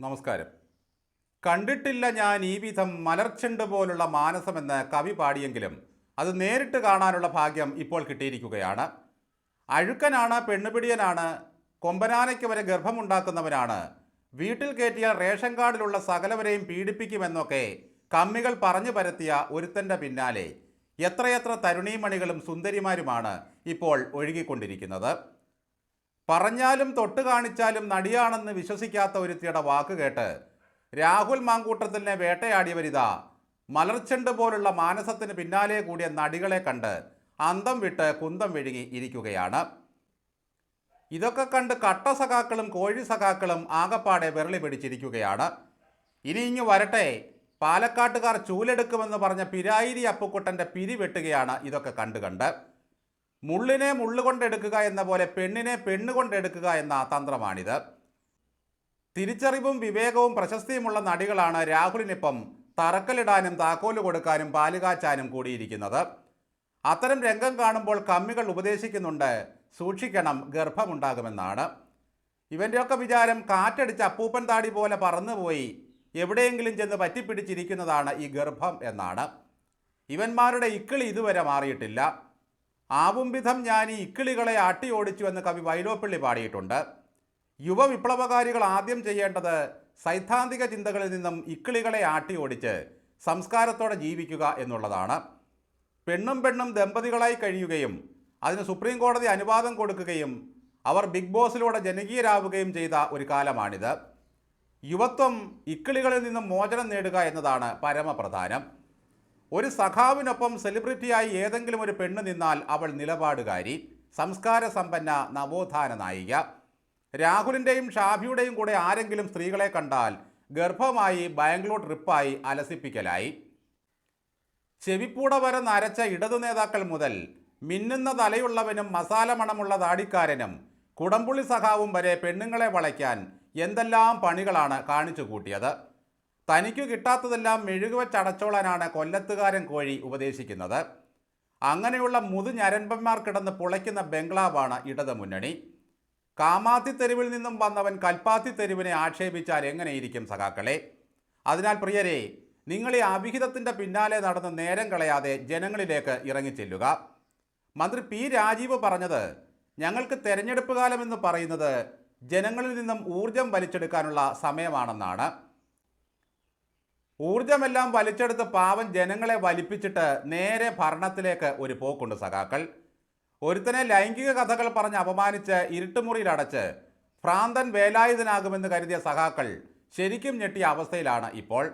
നമസ്കാരം. കണ്ടിട്ടില്ല ഞാൻ ഈ വിധം മലർച്ചെണ്ട് പോലുള്ള മാനസമെന്ന് കവി പാടിയെങ്കിലും അത് നേരിട്ട് കാണാനുള്ള ഭാഗ്യം ഇപ്പോൾ കിട്ടിയിരിക്കുകയാണ്. അഴുക്കനാണ് പെണ്ണുപിടിയനാണ് കൊമ്പനാനയ്ക്ക് വരെ ഗർഭമുണ്ടാക്കുന്നവനാണ്. വീട്ടിൽ കയറ്റിയാൽ റേഷൻ കാർഡിലുള്ള സകലവരെയും പീഡിപ്പിക്കുമെന്നൊക്കെ കമ്മികൾ പറഞ്ഞു പരത്തിയ ഒരുത്തന്റെ പിന്നാലെ എത്രയെത്ര തരുണീമണികളും സുന്ദരിമാരുമാണ് ഇപ്പോൾ ഒഴുകിക്കൊണ്ടിരിക്കുന്നത്. പറഞ്ഞാലും തൊട്ട് കാണിച്ചാലും നടിയാണെന്ന് വിശ്വസിക്കാത്ത ഒരുത്തിയുടെ വാക്ക് കേട്ട് രാഹുൽ മാങ്കൂട്ടത്തിനെ വേട്ടയാടിയവരിതാ. മലർച്ചെണ്ട് പോലുള്ള മാനസത്തിന് പിന്നാലെ കൂടിയ നടികളെ കണ്ട് അന്തം വിട്ട് കുന്തം വിഴുങ്ങി ഇരിക്കുകയാണ്. ഇതൊക്കെ കണ്ട് കട്ട സഖാക്കളും കോഴി സഖാക്കളും ആകപ്പാടെ വിരളി പിടിച്ചിരിക്കുകയാണ്. ഇനി ഇങ്ങു വരട്ടെ. പാലക്കാട്ടുകാർ ചൂലെടുക്കുമെന്ന് പറഞ്ഞ പിരായിരി അപ്പുക്കുട്ടന്റെ പിരി വെട്ടുകയാണ് ഇതൊക്കെ കണ്ട് കണ്ട്. മുള്ളിനെ മുള്ളു കൊണ്ടെടുക്കുക എന്ന പോലെ പെണ്ണിനെ പെണ്ണ് കൊണ്ടെടുക്കുക എന്ന തന്ത്രമാണിത്. തിരിച്ചറിവും വിവേകവും പ്രശസ്തിയുമുള്ള നടികളാണ് രാഹുലിനിപ്പം തറക്കലിടാനും താക്കോൽ കൊടുക്കാനും പാലുകാച്ചാനും കൂടിയിരിക്കുന്നത്. അത്തരം രംഗം കാണുമ്പോൾ കമ്മികൾ ഉപദേശിക്കുന്നുണ്ട് സൂക്ഷിക്കണം ഗർഭമുണ്ടാകുമെന്നാണ്. ഇവന്റെയൊക്കെ വിചാരം കാറ്റടിച്ച് അപ്പൂപ്പൻ താടി പോലെ പറന്നുപോയി എവിടെയെങ്കിലും ചെന്ന് പറ്റിപ്പിടിച്ചിരിക്കുന്നതാണ് ഈ ഗർഭം എന്നാണ്. ഇവന്മാരുടെ ഇക്കിളി ഇതുവരെ മാറിയിട്ടില്ല. ആവും വിധം ഞാൻ ഈ ഇക്കിളികളെ ആട്ടി ഓടിച്ചു എന്ന് കവി വൈലോപ്പിള്ളി പാടിയിട്ടുണ്ട്. യുവവിപ്ലവകാരികൾ ആദ്യം ചെയ്യേണ്ടത് സൈദ്ധാന്തിക ചിന്തകളിൽ നിന്നും ഇക്കിളികളെ ആട്ടി ഓടിച്ച് സംസ്കാരത്തോടെ ജീവിക്കുക എന്നുള്ളതാണ്. പെണ്ണും പെണ്ണും ദമ്പതികളായി കഴിയുകയും അതിന് സുപ്രീം കോടതി അനുവാദം കൊടുക്കുകയും അവർ ബിഗ് ബോസിലൂടെ ജനകീയരാവുകയും ചെയ്ത ഒരു കാലമാണിത്. യുവത്വം ഇക്കിളികളിൽ നിന്നും മോചനം നേടുക എന്നതാണ് പരമപ്രധാനം. ഒരു സഖാവിനൊപ്പം സെലിബ്രിറ്റിയായി ഏതെങ്കിലും ഒരു പെണ്ണ് നിന്നാൽ അവൾ നിലപാടുകാരി. സംസ്കാര സമ്പന്ന നവോത്ഥാന നായിക. രാഹുലിന്റെയും ഷാഫിയുടെയും കൂടെ ആരെങ്കിലും സ്ത്രീകളെ കണ്ടാൽ ഗർഭമായി ബാംഗ്ലൂർ ട്രിപ്പായി അലസിപ്പിക്കലായി. ചെവിപ്പൂട വരെ നരച്ച ഇടതു നേതാക്കൾ മുതൽ മിന്നുന്ന തലയുള്ളവനും മസാല മണമുള്ള താടിക്കാരനും കുടംപുള്ളി സഖാവും വരെ പെണ്ണുങ്ങളെ വളയ്ക്കാൻ എന്തെല്ലാം പണികളാണ് കാണിച്ചു കൂട്ടിയത് തനിക്കു കിട്ടാത്തതെല്ലാം മെഴുകുവച്ചടച്ചോളാനാണ് കൊല്ലത്തുകാരൻ കോഴി ഉപദേശിക്കുന്നത്. അങ്ങനെയുള്ള മുതുഞരമ്പന്മാർ കിടന്ന് പുളയ്ക്കുന്ന ബംഗ്ലാവാണ് ഇടത് മുന്നണി. കാമാത്തി തെരുവിൽ നിന്നും വന്നവൻ കൽപ്പാത്തി തെരുവിനെ ആക്ഷേപിച്ചാൽ എങ്ങനെയിരിക്കും സഖാക്കളെ? അതിനാൽ പ്രിയരെ നിങ്ങൾ ഈ അവിഹിതത്തിന്റെ പിന്നാലെ നടന്ന് നേരം കളയാതെ ജനങ്ങളിലേക്ക് ഇറങ്ങിച്ചെല്ലുക. മന്ത്രി പി രാജീവ് പറഞ്ഞത് ഞങ്ങൾക്ക് തെരഞ്ഞെടുപ്പ് കാലമെന്ന് പറയുന്നത് ജനങ്ങളിൽ നിന്നും ഊർജം വലിച്ചെടുക്കാനുള്ള സമയമാണെന്നാണ്. ഊർജമെല്ലാം വലിച്ചെടുത്ത് പാവം ജനങ്ങളെ വലിപ്പിച്ചിട്ട് നേരെ ഭരണത്തിലേക്ക് ഒരു പോക്കുണ്ട് സഖാക്കൾ. ഒരുത്തനെ ലൈംഗിക കഥകൾ പറഞ്ഞ് അപമാനിച്ച് ഇരുട്ടുമുറിയിലടച്ച് ഭ്രാന്തൻ വേലായുധനാകുമെന്ന് കരുതിയ സഖാക്കൾ ശരിക്കും ഞെട്ടിയ അവസ്ഥയിലാണ് ഇപ്പോൾ.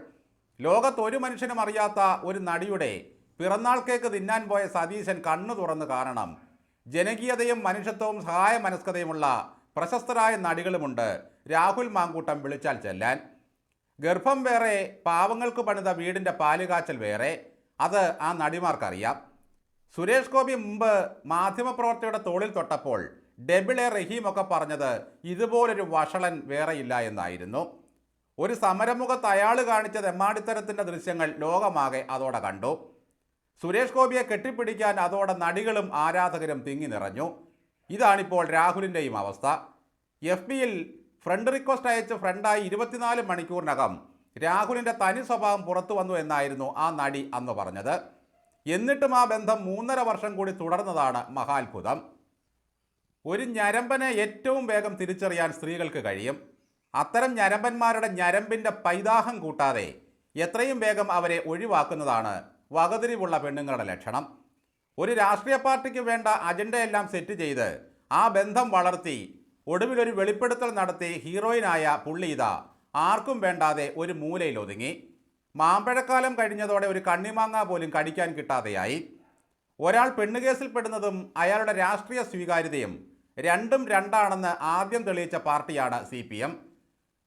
ലോകത്ത് ഒരു മനുഷ്യനും അറിയാത്ത ഒരു നടിയുടെ പിറന്നാൾ കേക്ക് തിന്നാൻ പോയ സതീശൻ കണ്ണു തുറന്ന് കാരണം ജനകീയതയും മനുഷ്യത്വവും സഹായ മനസ്കതയുമുള്ള പ്രശസ്തരായ നടികളുമുണ്ട്. രാഹുൽ മാങ്കൂട്ടം വിളിച്ചാൽ ചെല്ലാൻ. ഗർഭം വേറെ പാവങ്ങൾക്ക് പണിത വീടിന്റെ പാലുകാച്ചൽ വേറെ. അത് ആ നടിമാർക്കറിയാം. സുരേഷ് ഗോപി മുമ്പ് മാധ്യമപ്രവർത്തകരുടെ തോളിൽ തൊട്ടപ്പോൾ ഡെബിളെ റഹീമൊക്കെ പറഞ്ഞത് ഇതുപോലൊരു വഷളൻ വേറെയില്ല എന്നായിരുന്നു. ഒരു സമരമുഖത്ത് അയാൾ കാണിച്ച തെമ്മാടിത്തരത്തിന്റെ ദൃശ്യങ്ങൾ ലോകമാകെ അതോടെ കണ്ടു. സുരേഷ് ഗോപിയെ കെട്ടിപ്പിടിക്കാൻ അതോടെ നടികളും ആരാധകരും തിങ്ങി നിറഞ്ഞു. ഇതാണിപ്പോൾ രാഹുലിന്റെയും അവസ്ഥ. എഫ് ബിയിൽ ഫ്രണ്ട് റിക്വസ്റ്റ് അയച്ച് ഫ്രണ്ടായി ഇരുപത്തിനാല് മണിക്കൂറിനകം രാഹുലിന്റെ തനി സ്വഭാവം പുറത്തു വന്നു എന്നായിരുന്നു ആ നടി അന്ന് പറഞ്ഞത്. എന്നിട്ടും ആ ബന്ധം മൂന്നര വർഷം കൂടി തുടർന്നതാണ് മഹാത്ഭുതം. ഒരു ഞരമ്പനെ ഏറ്റവും വേഗം തിരിച്ചറിയാൻ സ്ത്രീകൾക്ക് കഴിയും. അത്തരം ഞരമ്പന്മാരുടെ ഞരമ്പിന്റെ പൈതാഹം കൂട്ടാതെ എത്രയും വേഗം അവരെ ഒഴിവാക്കുന്നതാണ് വകതിരിവുള്ള പെണ്ണുങ്ങളുടെ ലക്ഷണം. ഒരു രാഷ്ട്രീയ പാർട്ടിക്ക് വേണ്ട അജണ്ടയെല്ലാം സെറ്റ് ചെയ്ത് ആ ബന്ധം വളർത്തി ഒടുവിലൊരു വെളിപ്പെടുത്തൽ നടത്തി ഹീറോയിനായ പുള്ളീത ആർക്കും വേണ്ടാതെ ഒരു മൂലയിൽ ഒതുങ്ങി. മാമ്പഴക്കാലം കഴിഞ്ഞതോടെ ഒരു കണ്ണിമാങ്ങ പോലും കടിക്കാൻ കിട്ടാതെയായി. ഒരാൾ പെണ്ണുകേസിൽപ്പെടുന്നതും അയാളുടെ രാഷ്ട്രീയ സ്വീകാര്യതയും രണ്ടും രണ്ടാണെന്ന് ആദ്യം തെളിയിച്ച പാർട്ടിയാണ് സി പി എം.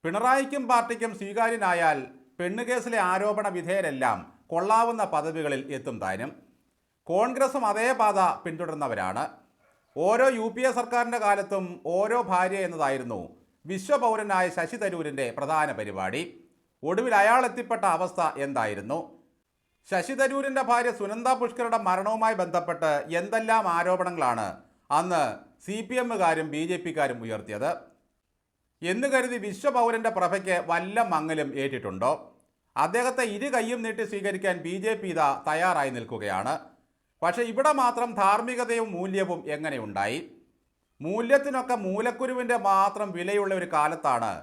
പിണറായിക്കും പാർട്ടിക്കും സ്വീകാര്യനായാൽ പെണ്ണുകേസിലെ ആരോപണ വിധേയരെല്ലാം കൊള്ളാവുന്ന പദവികളിൽ എത്തും താനും. കോൺഗ്രസും അതേ പാത പിന്തുടർന്നവരാണ്. ഓരോ യു പി എ സർക്കാരിന്റെ കാലത്തും ഓരോ ഭാര്യ എന്നതായിരുന്നു വിശ്വപൗരനായ ശശി തരൂരിന്റെ പ്രധാന പരിപാടി. ഒടുവിൽ അയാൾ എത്തിപ്പെട്ട അവസ്ഥ എന്തായിരുന്നു? ശശി തരൂരിന്റെ ഭാര്യ സുനന്ദ പുഷ്കറുടെ മരണവുമായി ബന്ധപ്പെട്ട് എന്തെല്ലാം ആരോപണങ്ങളാണ് അന്ന് സി പി എമ്മുകാരും ബി ജെ പിക്കാരും ഉയർത്തിയത്? എന്ന് കരുതി വിശ്വപൗരന്റെ പ്രഭയ്ക്ക് വല്ല മങ്ങലും ഏറ്റിട്ടുണ്ടോ? അദ്ദേഹത്തെ ഇരു കൈയും നീട്ടി സ്വീകരിക്കാൻ ബി ജെ പി ഇതാ തയ്യാറായി നിൽക്കുകയാണ്. പക്ഷേ ഇവിടെ മാത്രം ധാർമ്മികതയും മൂല്യവും എങ്ങനെയുണ്ടായി മൂല്യത്തിനൊക്കെ മൂലക്കുരുവിന്റെ മാത്രം വിലയുള്ള ഒരു കാലത്താണ്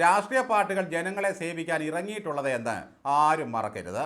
രാഷ്ട്രീയ പാർട്ടികൾ ജനങ്ങളെ സേവിക്കാൻ ഇറങ്ങിയിട്ടുള്ളത് എന്ന് ആരും മറക്കരുത്.